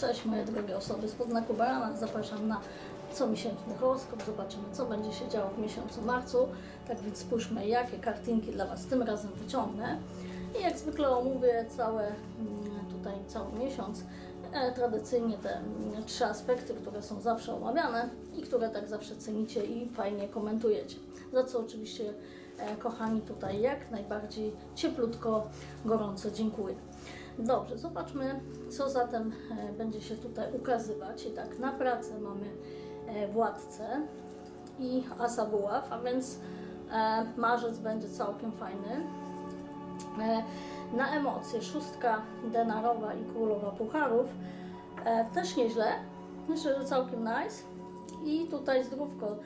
Cześć moje drogie osoby spod znaku barana. Zapraszam na comiesięczny horoskop. Zobaczymy co będzie się działo w miesiącu marcu. Tak więc spójrzmy jakie kartynki dla Was tym razem wyciągnę. I jak zwykle omówię całe, mm, tutaj cały miesiąc. E, Tradycyjnie te mm, trzy aspekty, które są zawsze omawiane i które tak zawsze cenicie i fajnie komentujecie. Za co oczywiście e, kochani tutaj jak najbardziej cieplutko, gorąco dziękuję. Dobrze, zobaczmy, co zatem e, będzie się tutaj ukazywać. I tak, na pracę mamy e, władcę i asa buław, a więc e, marzec będzie całkiem fajny. Na emocje szóstka denarowa i królowa pucharów też nieźle. Myślę, że całkiem nice. I tutaj zdrówko,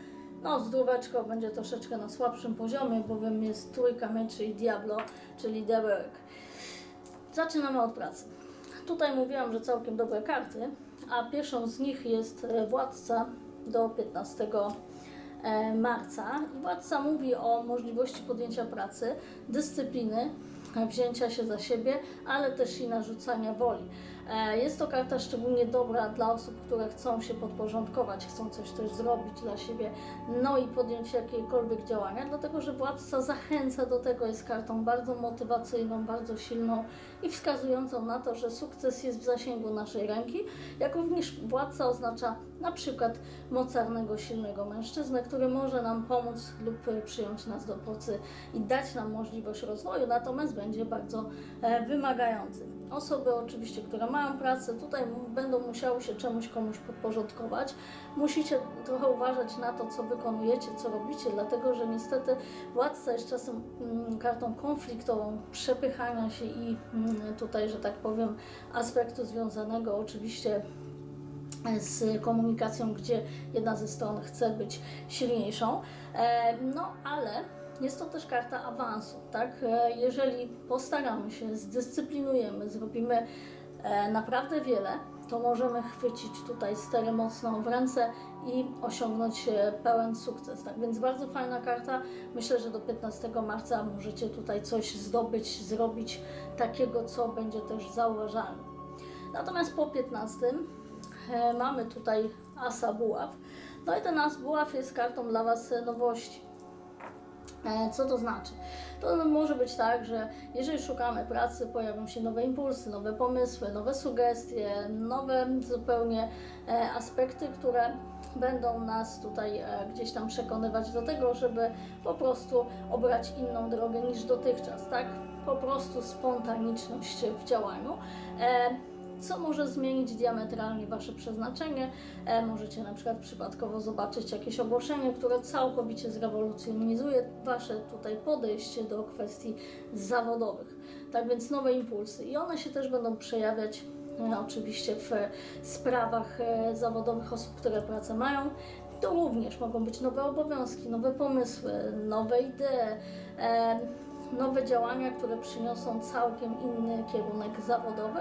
no zdróweczko będzie troszeczkę na słabszym poziomie, bowiem jest trójka mieczy i diablo, czyli diabełek. Zaczynamy od pracy. Tutaj mówiłam, że całkiem dobre karty, a pierwszą z nich jest e, władca do 15 e, marca. I władca mówi o możliwości podjęcia pracy, dyscypliny, wzięcia się za siebie, ale też i narzucania woli. E, Jest to karta szczególnie dobra dla osób, które chcą się podporządkować, chcą coś też zrobić dla siebie, no i podjąć jakiekolwiek działania, dlatego że władca zachęca do tego, jest kartą bardzo motywacyjną, bardzo silną i wskazującą na to, że sukces jest w zasięgu naszej ręki, jak również władca oznacza na przykład mocarnego, silnego mężczyznę, który może nam pomóc lub przyjąć nas do pracy i dać nam możliwość rozwoju, natomiast będzie bardzo e, wymagający. Osoby oczywiście, które mają pracę, tutaj będą musiały się czemuś komuś podporządkować. Musicie trochę uważać na to, co wykonujecie, co robicie, dlatego że niestety władca jest czasem mm, kartą konfliktową, przepychania się i mm, tutaj, że tak powiem, aspektu związanego oczywiście z komunikacją, gdzie jedna ze stron chce być silniejszą. E, No ale jest to też karta awansu, tak? E, Jeżeli postaramy się, zdyscyplinujemy, zrobimy e, naprawdę wiele, to możemy chwycić tutaj sterę mocno w ręce i osiągnąć e, pełen sukces. Tak więc bardzo fajna karta. Myślę, że do 15 marca możecie tutaj coś zdobyć, zrobić takiego, co będzie też zauważalne. Natomiast po 15 e, mamy tutaj asa buław. No i ten as buław jest kartą dla Was e, nowości. E, Co to znaczy? To może być tak, że jeżeli szukamy pracy, pojawią się nowe impulsy, nowe pomysły, nowe sugestie, nowe zupełnie e, aspekty, które będą nas tutaj e, gdzieś tam przekonywać do tego, żeby po prostu obrać inną drogę niż dotychczas, tak? Po prostu spontaniczność w działaniu. Co może zmienić diametralnie Wasze przeznaczenie. E, możecie na przykład przypadkowo zobaczyć jakieś ogłoszenie, które całkowicie zrewolucjonizuje Wasze tutaj podejście do kwestii zawodowych. Tak więc nowe impulsy i one się też będą przejawiać e, oczywiście w sprawach e, zawodowych osób, które pracę mają. To również mogą być nowe obowiązki, nowe pomysły, nowe idee. Nowe działania, które przyniosą całkiem inny kierunek zawodowy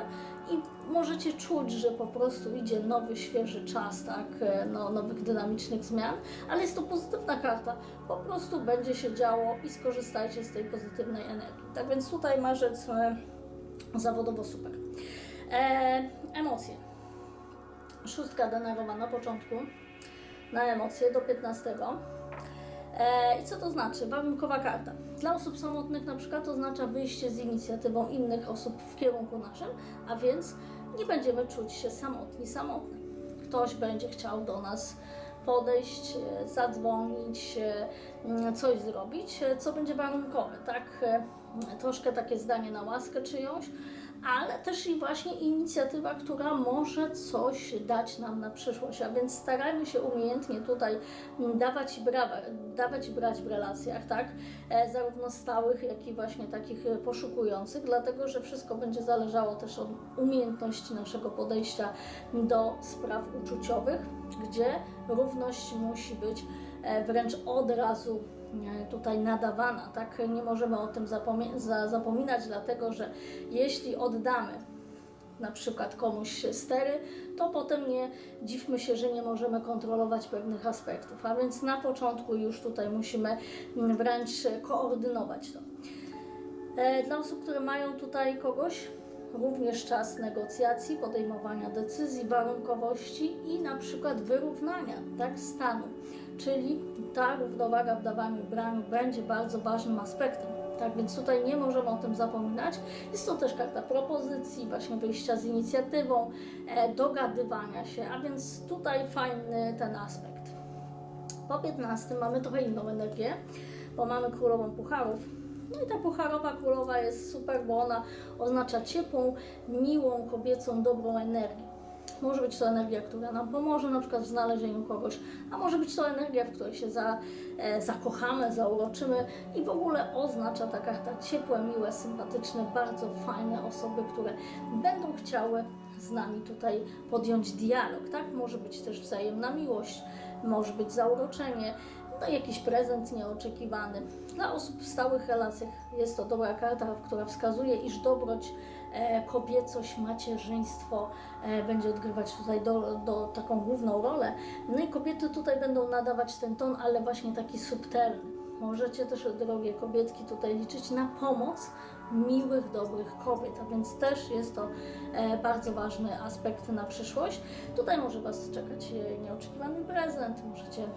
i możecie czuć, że po prostu idzie nowy, świeży czas, tak, e, no, nowych dynamicznych zmian, ale jest to pozytywna karta, po prostu będzie się działo i skorzystajcie z tej pozytywnej energii. Tak więc tutaj marzec e, zawodowo super. E, emocje. Szóstka denerowa na początku, na emocje do 15. E, I co to znaczy? Warunkowa karta. Dla osób samotnych na przykład oznacza wyjście z inicjatywą innych osób w kierunku naszym, a więc nie będziemy czuć się samotni, samotni. Ktoś będzie chciał do nas podejść, e, zadzwonić, e, m, coś zrobić, co będzie warunkowe, tak? Troszkę takie zdanie na łaskę czyjąś, ale też i właśnie inicjatywa, która może coś dać nam na przyszłość, a więc starajmy się umiejętnie tutaj dawać brawa, dawać brać w relacjach, tak? E, zarówno stałych, jak i właśnie takich poszukujących, dlatego że wszystko będzie zależało też od umiejętności naszego podejścia do spraw uczuciowych, gdzie równość musi być e, wręcz od razu tutaj nadawana, tak? Nie możemy o tym zapominać, dlatego że jeśli oddamy na przykład komuś stery, to potem nie dziwmy się, że nie możemy kontrolować pewnych aspektów. A więc na początku już tutaj musimy mm, wręcz koordynować to. E, Dla osób, które mają tutaj kogoś, również czas negocjacji, podejmowania decyzji, warunkowości i na przykład wyrównania tak, stanu. Czyli ta równowaga w dawaniu i braniu będzie bardzo ważnym aspektem. Tak więc tutaj nie możemy o tym zapominać. Jest to też karta propozycji, właśnie wyjścia z inicjatywą, e, dogadywania się, a więc tutaj fajny ten aspekt. Po 15 mamy trochę inną energię, bo mamy królową pucharów. No i ta pucharowa królowa jest super, bo ona oznacza ciepłą, miłą, kobiecą, dobrą energię. Może być to energia, która nam pomoże na przykład w znalezieniu kogoś, a może być to energia, w której się za, e, zakochamy, zauroczymy i w ogóle oznacza ta karta ciepłe, miłe, sympatyczne, bardzo fajne osoby, które będą chciały z nami tutaj podjąć dialog, tak? Może być też wzajemna miłość, może być zauroczenie, no jakiś prezent nieoczekiwany. Dla osób w stałych relacjach jest to dobra karta, która wskazuje, iż dobroć, e, kobiecość, macierzyństwo e, będzie odgrywać tutaj do, do taką główną rolę. No i kobiety tutaj będą nadawać ten ton, ale właśnie taki subtelny. Możecie też, drogie kobietki, tutaj liczyć na pomoc miłych, dobrych kobiet, a więc też jest to e, bardzo ważny aspekt na przyszłość. Tutaj może Was czekać e, nieoczekiwany prezent, możecie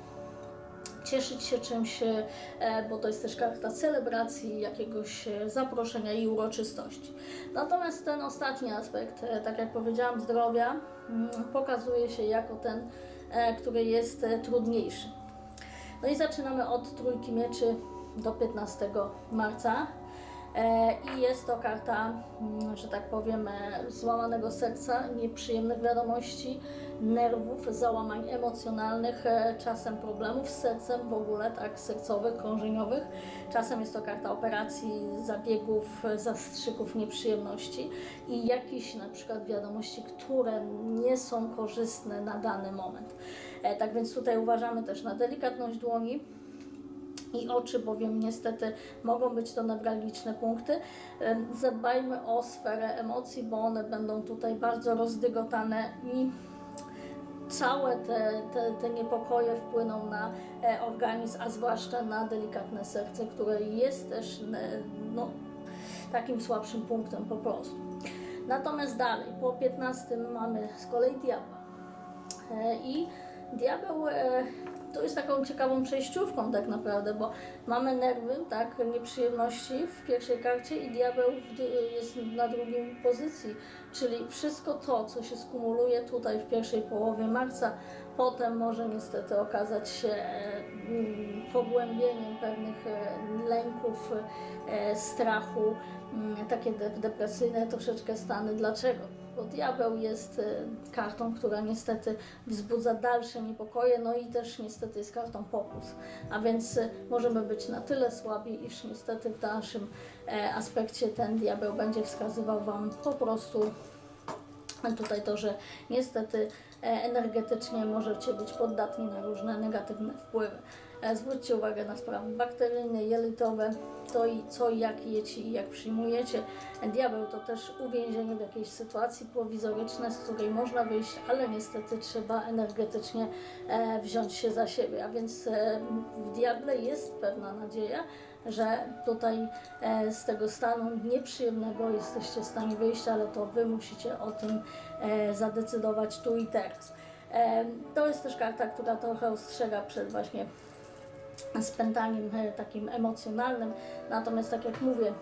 cieszyć się czymś, e, bo to jest też karta celebracji, jakiegoś e, zaproszenia i uroczystości. Natomiast ten ostatni aspekt, e, tak jak powiedziałam, zdrowia, mm, pokazuje się jako ten, który jest trudniejszy. No i zaczynamy od trójki mieczy do 15 marca. E, I jest to karta, mm, że tak powiem, e, złamanego serca, nieprzyjemnych wiadomości, nerwów, załamań emocjonalnych, e, czasem problemów z sercem w ogóle, tak, sercowych, krążeniowych. Czasem jest to karta operacji, zabiegów, zastrzyków, nieprzyjemności i jakichś na przykład wiadomości, które nie są korzystne na dany moment. Tak więc tutaj uważamy też na delikatność dłoni, i oczy, bowiem niestety mogą być to newralgiczne punkty. Zadbajmy o sferę emocji, bo one będą tutaj bardzo rozdygotane i całe te, te, te niepokoje wpłyną na e, organizm, a zwłaszcza na delikatne serce, które jest też e, no, takim słabszym punktem po prostu. Natomiast dalej, po 15 mamy z kolei diabła. E, I diabeł to jest taką ciekawą przejściówką tak naprawdę, bo mamy nerwy, tak, nieprzyjemności w pierwszej karcie i diabeł jest na drugiej pozycji, czyli wszystko to, co się skumuluje tutaj w pierwszej połowie marca, potem może niestety okazać się e, mm, pogłębieniem pewnych e, lęków, e, strachu, mm, takie de- depresyjne troszeczkę stany. Dlaczego? Bo diabeł jest e, kartą, która niestety wzbudza dalsze niepokoje, no i też niestety jest kartą pokus. A więc e, możemy być na tyle słabi, iż niestety w dalszym e, aspekcie ten diabeł będzie wskazywał Wam po prostu tutaj to, że niestety energetycznie możecie być podatni na różne negatywne wpływy. E, Zwróćcie uwagę na sprawy bakteryjne, jelitowe, to i co jak jecie i jak przyjmujecie. E, Diabeł to też uwięzienie w jakiejś sytuacji prowizoryczne, z której można wyjść, ale niestety trzeba energetycznie e, wziąć się za siebie. A więc e, w diable jest pewna nadzieja, że tutaj e, z tego stanu nieprzyjemnego jesteście w stanie wyjść, ale to Wy musicie o tym e, zadecydować tu i teraz. E, to jest też karta, która trochę ostrzega przed właśnie spętaniem takim emocjonalnym. Natomiast tak jak mówię,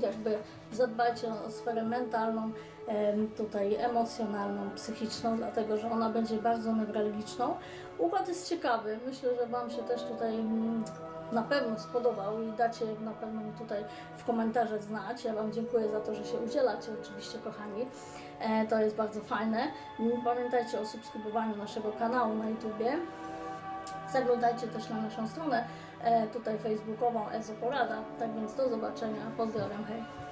jakby zadbajcie o sferę mentalną, tutaj emocjonalną, psychiczną, dlatego że ona będzie bardzo newralgiczną. Układ jest ciekawy. Myślę, że Wam się też tutaj mm, na pewno spodobał i dacie na pewno mi tutaj w komentarzach znać. Ja Wam dziękuję za to, że się udzielacie oczywiście, kochani. E, to jest bardzo fajne. Pamiętajcie o subskrybowaniu naszego kanału na YouTubie. Zaglądajcie też na naszą stronę e, tutaj facebookową Ezo Porada. Tak więc do zobaczenia. Pozdrawiam, hej.